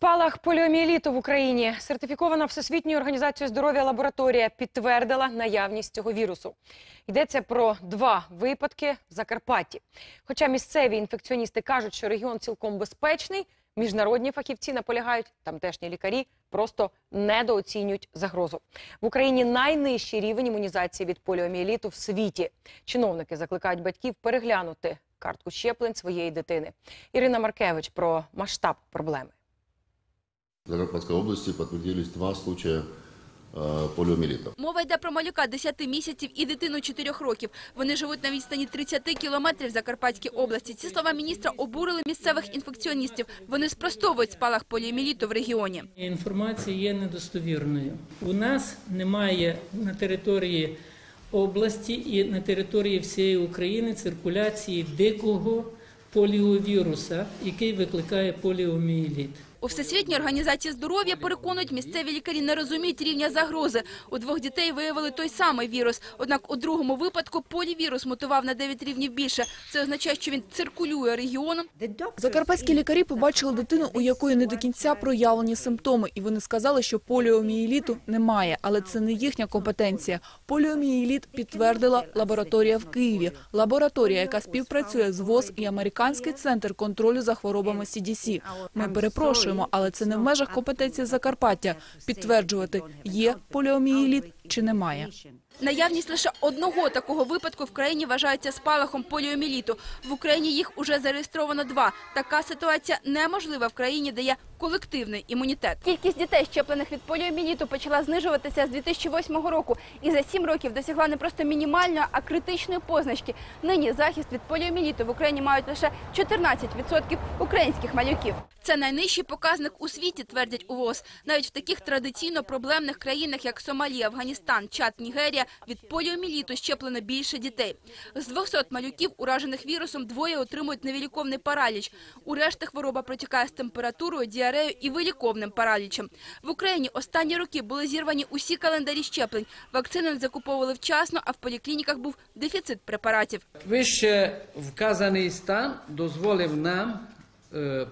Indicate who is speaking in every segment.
Speaker 1: Спалах поліоміеліту в Україні сертифікована Всесвітньою організацією здоров'я лабораторія підтвердила наявність цього вірусу. Йдеться про два випадки в Закарпатті. Хоча місцеві інфекціоністи кажуть, що регіон цілком безпечний, міжнародні фахівці наполягають, тамтешні лікарі просто недооцінюють загрозу. В Україні найнижчий рівень імунізації від поліоміеліту в світі. Чиновники закликають батьків переглянути картку щеплень своєї дитини. Ірина Маркевич про масштаб проблеми.
Speaker 2: В Закарпатской области подтвердились два случая э.
Speaker 3: Мова йде про малюка 10 місяців і дитину 4 років. Вони живуть на відстані 30 кілометрів в Закарпатській області. Ці слова міністра обурили місцевих інфекціоністів. Вони спростовують спалах поліоміеліту в регіоні.
Speaker 4: Інформація є недостовірною. У нас немає на території області і на території всієї України циркуляції дикого поліовіруса, який викликає поліомієліт.
Speaker 3: У Всесвітній організації здоров'я переконують, місцеві лікарі не розуміють рівня загрози. У двох дітей виявили той самий вірус. Однак у другому випадку полівірус мутував на 9 рівнів більше. Це означає, що він циркулює регіоном.
Speaker 5: Закарпатські лікарі побачили дитину, у якої не до кінця проявлені симптоми, і вони сказали, що поліомієліту немає, але це не їхня компетенція. Поліомієліт підтвердила лабораторія в Києві, лабораторія, яка співпрацює з ВОЗ і американський центр контролю за хворобами CDC. Ми перепрошуємо, але це не в межах компетенції Закарпаття. Підтверджувати, є поліомієліт чи немає.
Speaker 3: Наявність лише одного такого випадку в країні вважається спалахом поліоміеліту. В Україні їх уже зареєстровано два. Така ситуація неможлива в країні, де є колективний імунітет. Кількість дітей, щеплених від поліоміеліту, почала знижуватися з 2008 року і за сім років досягла не просто мінімальної, а критичної позначки. Нині захист від поліоміеліту в Україні мають лише 14% українських малюків. Це найнижчий показник у світі, твердять УВОЗ. Навіть в таких традиційно проблемних країнах, як Сомалія, Афганістан, Чад, Нігерія, від поліоміеліту щеплено більше дітей. З 200 малюків, уражених вірусом, двоє отримують невиліковний параліч. У решти хвороба протікає з температурою, діареєю і виліковним паралічем. В Україні останні роки були зірвані усі календарі щеплень. Вакцини не закуповували вчасно, а в поліклініках був дефіцит препаратів.
Speaker 4: Вище вказаний стан дозволив нам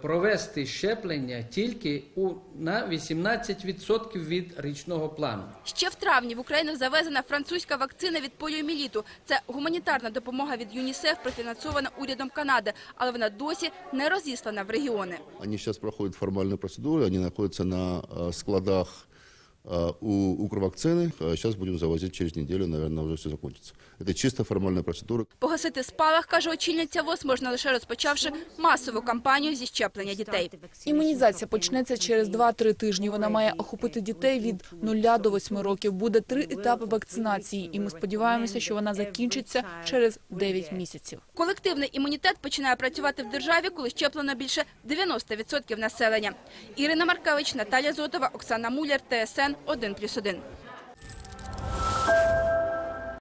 Speaker 4: провести щеплення тільки у, на 18% від річного плану.
Speaker 3: Ще в травні в Україну завезена французька вакцина від поліоміеліту. Це гуманітарна допомога від ЮНІСЕФ, профінансована урядом Канади, але вона досі не розіслана в регіони.
Speaker 2: Они сейчас проходят формальные процедуры, они находятся на э, складах э, у Укрвакцины. Э, Сейчас будем завозить через неделю, наверное, уже все закончится. Это чисто формальная процедура.
Speaker 3: Погасити спалах, каже очільниця ВОЗ, можна лише розпочавши масову кампанію зі щеплення дітей.
Speaker 5: Імунізація почнеться через 2-3 тижні. Вона має охопити дітей від 0 до 8 років. Буде три етапи вакцинації, і ми сподіваємося, що вона закінчиться через 9 місяців.
Speaker 3: Колективний імунітет починає працювати в державі, коли щеплено більше 90% населення. Ірина Маркевич, Наталя Зотова, Оксана Муляр, ТСН 1+,1.